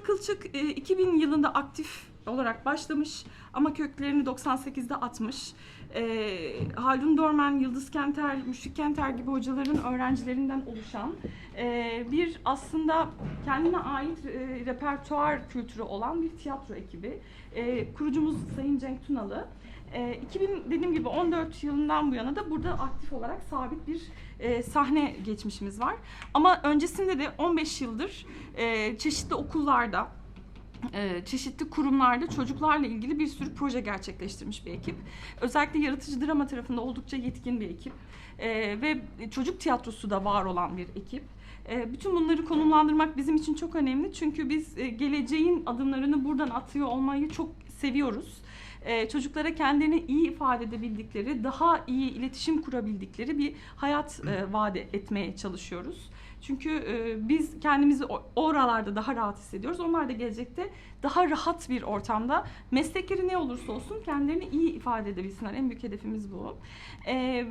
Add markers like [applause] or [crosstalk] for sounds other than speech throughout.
Tiyatro Kılçık e, 2000 yılında aktif olarak başlamış ama köklerini 98'de atmış. E, Haldun Dorman, Yıldız Kenter, Müşfik Kenter gibi hocaların öğrencilerinden oluşan e, bir aslında kendine ait e, repertuar kültürü olan bir tiyatro ekibi. E, kurucumuz Sayın Cenk Tunalı. E, 2000 dediğim gibi 14 yılından bu yana da burada aktif olarak sabit bir e, sahne geçmişimiz var. Ama öncesinde de 15 yıldır e, çeşitli okullarda, e, çeşitli kurumlarda çocuklarla ilgili bir sürü proje gerçekleştirmiş bir ekip. Özellikle yaratıcı drama tarafında oldukça yetkin bir ekip. E, ve çocuk tiyatrosu da var olan bir ekip. E, bütün bunları konumlandırmak bizim için çok önemli. Çünkü biz geleceğin adımlarını buradan atıyor olmayı çok seviyoruz. E, çocuklara kendilerini iyi ifade edebildikleri, daha iyi iletişim kurabildikleri bir hayat e, vaat etmeye çalışıyoruz. Çünkü e, biz kendimizi oralarda daha rahat hissediyoruz. Onlar da gelecekte daha rahat bir ortamda meslekleri ne olursa olsun kendilerini iyi ifade edebilsinler. En büyük hedefimiz bu. E,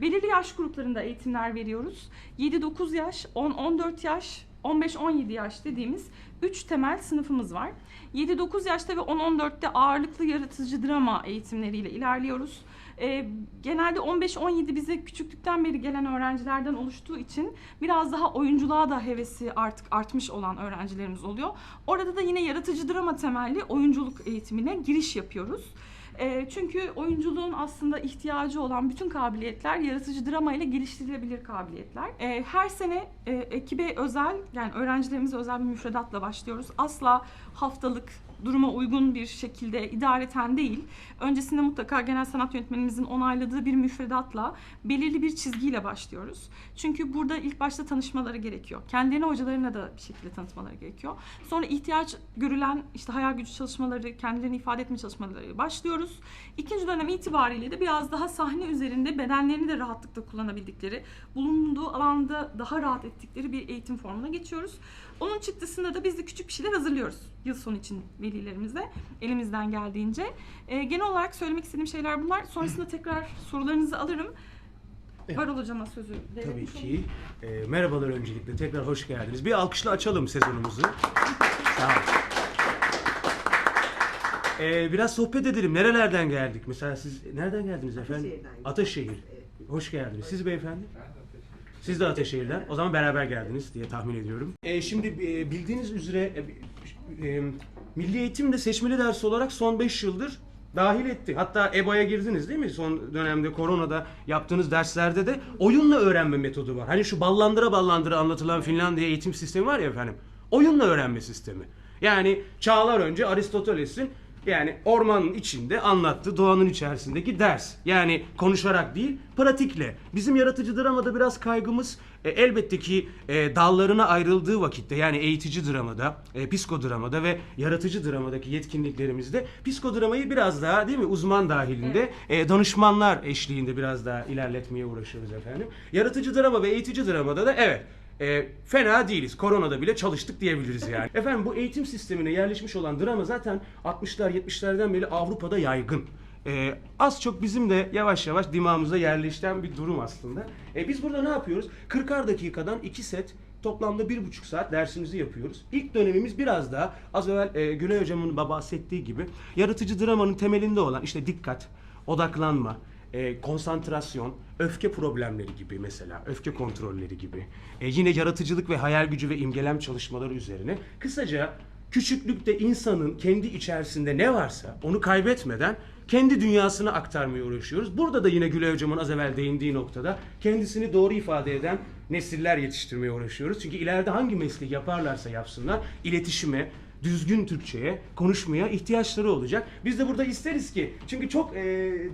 belirli yaş gruplarında eğitimler veriyoruz. 7-9 yaş, 10-14 yaş, 15-17 yaş dediğimiz 3 temel sınıfımız var. 7-9 yaşta ve 10-14'te ağırlıklı yaratıcı drama eğitimleriyle ilerliyoruz. Ee, genelde 15-17 bize küçüklükten beri gelen öğrencilerden oluştuğu için biraz daha oyunculuğa da hevesi artık artmış olan öğrencilerimiz oluyor. Orada da yine yaratıcı drama temelli oyunculuk eğitimine giriş yapıyoruz. Ee, çünkü oyunculuğun aslında ihtiyacı olan bütün kabiliyetler yaratıcı drama ile geliştirilebilir kabiliyetler. Ee, her sene e, ekibe özel yani öğrencilerimize özel bir müfredatla başlıyoruz. Asla haftalık duruma uygun bir şekilde idareten değil. Öncesinde mutlaka genel sanat yönetmenimizin onayladığı bir müfredatla belirli bir çizgiyle başlıyoruz. Çünkü burada ilk başta tanışmaları gerekiyor. Kendilerine hocalarına da bir şekilde tanıtmaları gerekiyor. Sonra ihtiyaç görülen işte hayal gücü çalışmaları, kendilerini ifade etme çalışmaları başlıyoruz. İkinci dönem itibariyle de biraz daha sahne üzerinde bedenlerini de rahatlıkla kullanabildikleri, bulunduğu alanda daha rahat ettikleri bir eğitim formuna geçiyoruz. Onun çıktısında da biz de küçük bir şeyler hazırlıyoruz yıl sonu için velilerimize elimizden geldiğince. Ee, genel olarak söylemek istediğim şeyler bunlar. Sonrasında tekrar sorularınızı alırım. Evet. Varol hocama sözü Tabii ki. Ee, merhabalar öncelikle. Tekrar hoş geldiniz. Bir alkışla açalım sezonumuzu. [laughs] Sağ olun. Ee, biraz sohbet edelim. Nerelerden geldik? Mesela siz nereden geldiniz efendim? Ataşehir'den. Ataşehir. Hoş geldiniz. Siz beyefendi? Siz de Ataşehir'den. O zaman beraber geldiniz diye tahmin ediyorum. Ee, şimdi e, bildiğiniz üzere e, e, Milli Eğitim de seçmeli ders olarak son 5 yıldır dahil etti. Hatta EBA'ya girdiniz değil mi? Son dönemde koronada yaptığınız derslerde de oyunla öğrenme metodu var. Hani şu ballandıra ballandıra anlatılan Finlandiya eğitim sistemi var ya efendim. Oyunla öğrenme sistemi. Yani çağlar önce Aristoteles'in yani ormanın içinde anlattığı doğanın içerisindeki ders. Yani konuşarak değil, pratikle. Bizim yaratıcı dramada biraz kaygımız e, elbette ki e, dallarına ayrıldığı vakitte yani eğitici dramada, e, psikodramada ve yaratıcı dramadaki yetkinliklerimizde psikodramayı biraz daha değil mi uzman dahilinde e, danışmanlar eşliğinde biraz daha ilerletmeye uğraşıyoruz efendim. Yaratıcı drama ve eğitici dramada da evet e, fena değiliz. Koronada bile çalıştık diyebiliriz yani. [laughs] Efendim bu eğitim sistemine yerleşmiş olan drama zaten 60'lar 70'lerden beri Avrupa'da yaygın. E, az çok bizim de yavaş yavaş dimağımıza yerleşten bir durum aslında. E, biz burada ne yapıyoruz? 40'ar dakikadan 2 set toplamda bir buçuk saat dersimizi yapıyoruz. İlk dönemimiz biraz daha az evvel e, Gülay Hocam'ın bahsettiği gibi yaratıcı dramanın temelinde olan işte dikkat, odaklanma, e, konsantrasyon, öfke problemleri gibi mesela, öfke kontrolleri gibi. E, yine yaratıcılık ve hayal gücü ve imgelem çalışmaları üzerine. Kısaca küçüklükte insanın kendi içerisinde ne varsa onu kaybetmeden kendi dünyasını aktarmaya uğraşıyoruz. Burada da yine Gülay Hocam'ın az evvel değindiği noktada kendisini doğru ifade eden nesiller yetiştirmeye uğraşıyoruz. Çünkü ileride hangi mesleği yaparlarsa yapsınlar iletişime, düzgün Türkçe'ye, konuşmaya ihtiyaçları olacak. Biz de burada isteriz ki, çünkü çok e,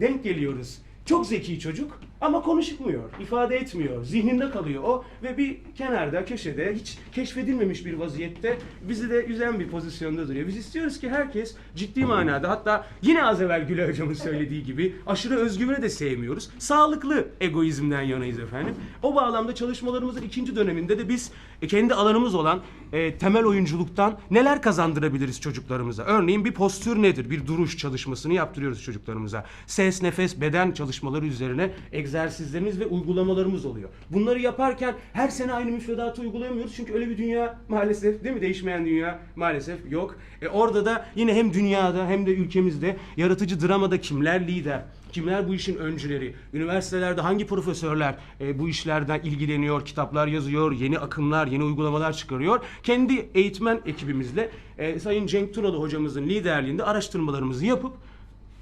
denk geliyoruz. Çok zeki çocuk ama konuşmuyor, ifade etmiyor, zihninde kalıyor o ve bir kenarda, köşede hiç keşfedilmemiş bir vaziyette bizi de üzen bir pozisyonda duruyor. Biz istiyoruz ki herkes ciddi manada hatta yine az evvel Gülay Hocam'ın söylediği gibi aşırı özgüveni de sevmiyoruz. Sağlıklı egoizmden yanayız efendim. O bağlamda çalışmalarımızın ikinci döneminde de biz e, kendi alanımız olan e, temel oyunculuktan neler kazandırabiliriz çocuklarımıza? Örneğin bir postür nedir? Bir duruş çalışmasını yaptırıyoruz çocuklarımıza. Ses, nefes, beden çalışmaları üzerine egzersizlerimiz ve uygulamalarımız oluyor. Bunları yaparken her sene aynı müfredatı uygulayamıyoruz çünkü öyle bir dünya maalesef değil mi? Değişmeyen dünya maalesef yok. E orada da yine hem dünyada hem de ülkemizde yaratıcı dramada kimler lider, kimler bu işin öncüleri, üniversitelerde hangi profesörler e, bu işlerden ilgileniyor, kitaplar yazıyor, yeni akımlar, yeni uygulamalar çıkarıyor. Kendi eğitmen ekibimizle e, Sayın Cenk Turalı hocamızın liderliğinde araştırmalarımızı yapıp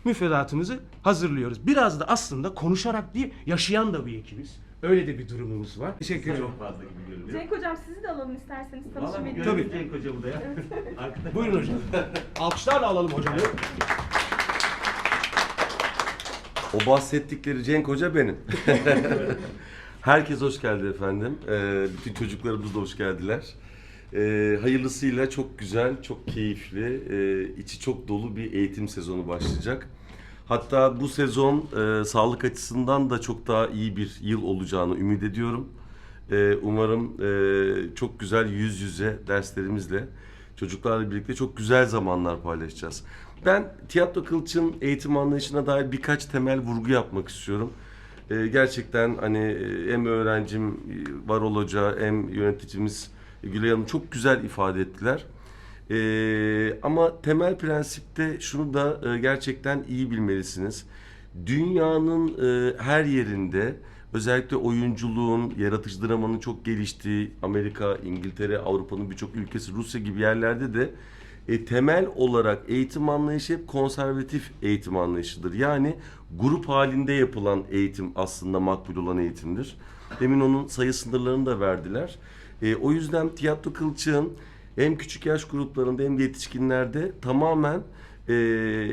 müfredatımızı hazırlıyoruz. Biraz da aslında konuşarak değil, yaşayan da bir ekibiz. Öyle de bir durumumuz var. Teşekkür ederim. Çok fazla gibi görünüyor. Cenk hocam sizi de alalım isterseniz Vallahi benimle. Tabii. Cenk hocamı da ya. [laughs] Arkada. Buyurun hocam. Alkışlarla alalım hocam. O bahsettikleri Cenk Hoca benim. [laughs] Herkes hoş geldi efendim. Ee, bütün çocuklarımız da hoş geldiler. Ee, hayırlısıyla çok güzel, çok keyifli, e, içi çok dolu bir eğitim sezonu başlayacak. Hatta bu sezon e, sağlık açısından da çok daha iyi bir yıl olacağını ümit ediyorum. E, umarım e, çok güzel yüz yüze derslerimizle çocuklarla birlikte çok güzel zamanlar paylaşacağız. Ben tiyatro kılçın eğitim anlayışına dair birkaç temel vurgu yapmak istiyorum. E, gerçekten hani e, hem öğrencim e, Varol Hoca hem yöneticimiz Gülay Hanım çok güzel ifade ettiler. Ee, ama temel prensipte şunu da e, gerçekten iyi bilmelisiniz. Dünyanın e, her yerinde özellikle oyunculuğun, yaratıcı dramanın çok geliştiği Amerika, İngiltere, Avrupa'nın birçok ülkesi, Rusya gibi yerlerde de e, temel olarak eğitim anlayışı hep konservatif eğitim anlayışıdır. Yani grup halinde yapılan eğitim aslında makbul olan eğitimdir. Demin onun sayı sınırlarını da verdiler. E, o yüzden tiyatro kılçığın hem küçük yaş gruplarında hem de yetişkinlerde tamamen e,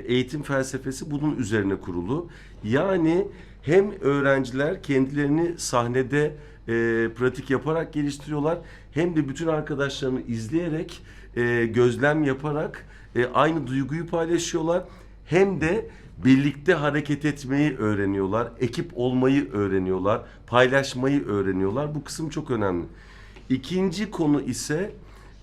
eğitim felsefesi bunun üzerine kurulu. Yani hem öğrenciler kendilerini sahnede e, pratik yaparak geliştiriyorlar hem de bütün arkadaşlarını izleyerek e, gözlem yaparak e, aynı duyguyu paylaşıyorlar hem de birlikte hareket etmeyi öğreniyorlar, ekip olmayı öğreniyorlar, paylaşmayı öğreniyorlar. Bu kısım çok önemli. İkinci konu ise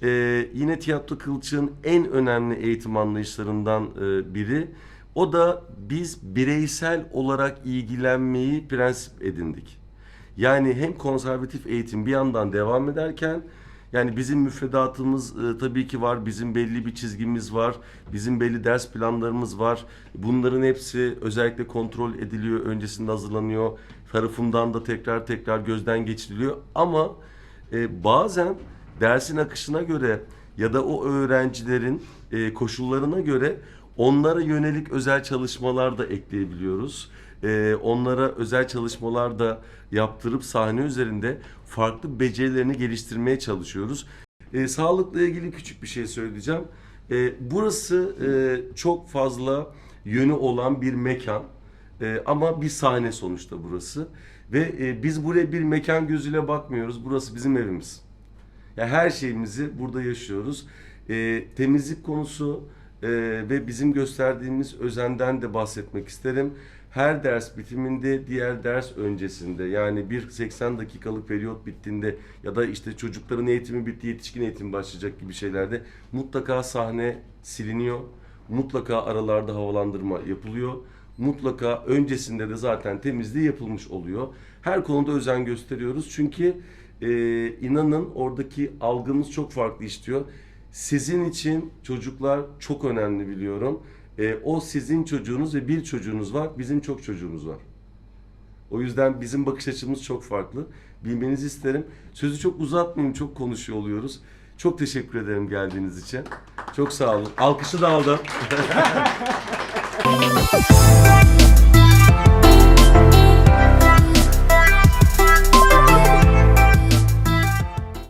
e, yine tiyatro kılçığın en önemli eğitim anlayışlarından e, biri. O da biz bireysel olarak ilgilenmeyi prensip edindik. Yani hem konservatif eğitim bir yandan devam ederken yani bizim müfredatımız e, tabii ki var, bizim belli bir çizgimiz var, bizim belli ders planlarımız var. Bunların hepsi özellikle kontrol ediliyor, öncesinde hazırlanıyor, tarafımdan da tekrar tekrar gözden geçiriliyor. Ama e, bazen dersin akışına göre ya da o öğrencilerin e, koşullarına göre onlara yönelik özel çalışmalar da ekleyebiliyoruz. E, onlara özel çalışmalar da yaptırıp sahne üzerinde farklı becerilerini geliştirmeye çalışıyoruz. E, sağlıkla ilgili küçük bir şey söyleyeceğim. E, burası e, çok fazla yönü olan bir mekan. E, ama bir sahne sonuçta burası. Ve e, biz buraya bir mekan gözüyle bakmıyoruz. Burası bizim evimiz. Ya her şeyimizi burada yaşıyoruz. E, temizlik konusu e, ve bizim gösterdiğimiz özenden de bahsetmek isterim. Her ders bitiminde, diğer ders öncesinde yani bir 80 dakikalık periyot bittiğinde ya da işte çocukların eğitimi bitti, yetişkin eğitim başlayacak gibi şeylerde mutlaka sahne siliniyor. Mutlaka aralarda havalandırma yapılıyor. Mutlaka öncesinde de zaten temizliği yapılmış oluyor. Her konuda özen gösteriyoruz. Çünkü e, inanın oradaki algımız çok farklı işliyor. Sizin için çocuklar çok önemli biliyorum. E, o sizin çocuğunuz ve bir çocuğunuz var. Bizim çok çocuğumuz var. O yüzden bizim bakış açımız çok farklı. Bilmenizi isterim. Sözü çok uzatmayayım, çok konuşuyor oluyoruz. Çok teşekkür ederim geldiğiniz için. Çok sağ olun. Alkışı da aldım. [laughs] Thank [laughs] you.